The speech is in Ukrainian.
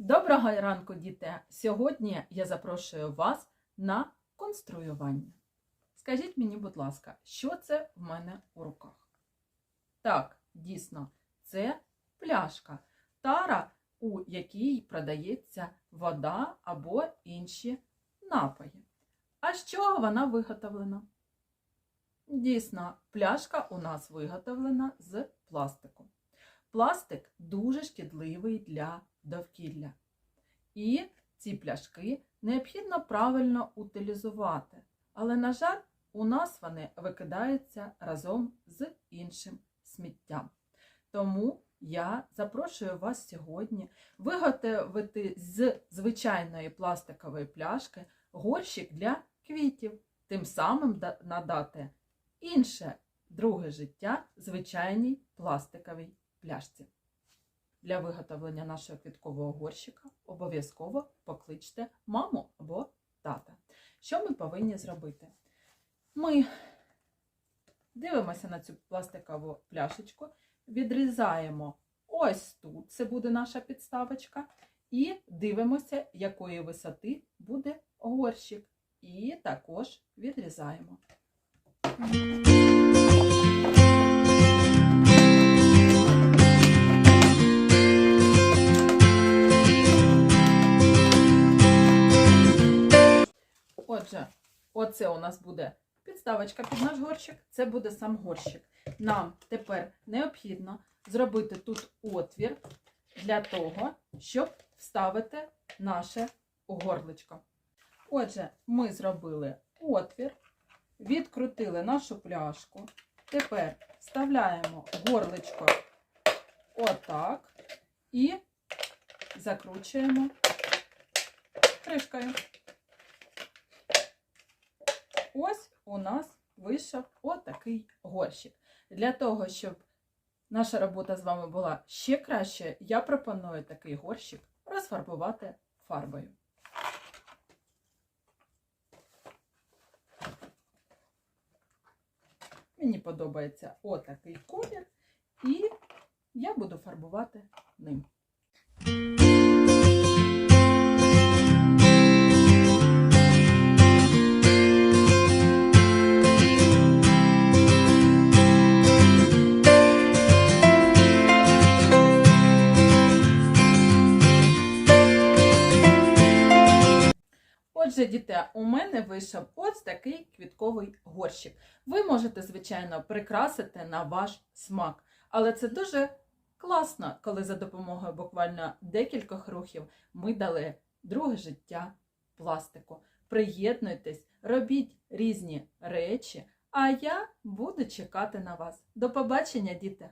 Доброго ранку, діти! Сьогодні я запрошую вас на конструювання. Скажіть мені, будь ласка, що це в мене у руках? Так, дійсно, це пляшка, тара, у якій продається вода або інші напої. А з чого вона виготовлена? Дійсно, пляшка у нас виготовлена з пластику. Пластик дуже шкідливий для довкілля. І ці пляшки необхідно правильно утилізувати. Але, на жаль, у нас вони викидаються разом з іншим сміттям. Тому я запрошую вас сьогодні виготовити з звичайної пластикової пляшки горщик для квітів, тим самим надати інше друге життя звичайній пластиковій пляшці. Для виготовлення нашого квіткового горщика обов'язково покличте маму або тата. Що ми повинні зробити? Ми дивимося на цю пластикову пляшечку, відрізаємо ось тут, це буде наша підставочка, і дивимося, якої висоти буде горщик. І також відрізаємо. Отже, оце у нас буде підставочка під наш горщик, це буде сам горщик. Нам тепер необхідно зробити тут отвір для того, щоб вставити наше горличко. Отже, ми зробили отвір, відкрутили нашу пляшку. Тепер вставляємо горличко отак і закручуємо кришкою. Ось у нас вийшов отакий горщик. Для того, щоб наша робота з вами була ще краще, я пропоную такий горщик розфарбувати фарбою. Мені подобається отакий колір, і я буду фарбувати ним. Отже, діти, у мене вийшов ось такий квітковий горщик. Ви можете, звичайно, прикрасити на ваш смак, але це дуже класно, коли за допомогою буквально декількох рухів ми дали друге життя пластику. Приєднуйтесь, робіть різні речі, а я буду чекати на вас. До побачення, діти!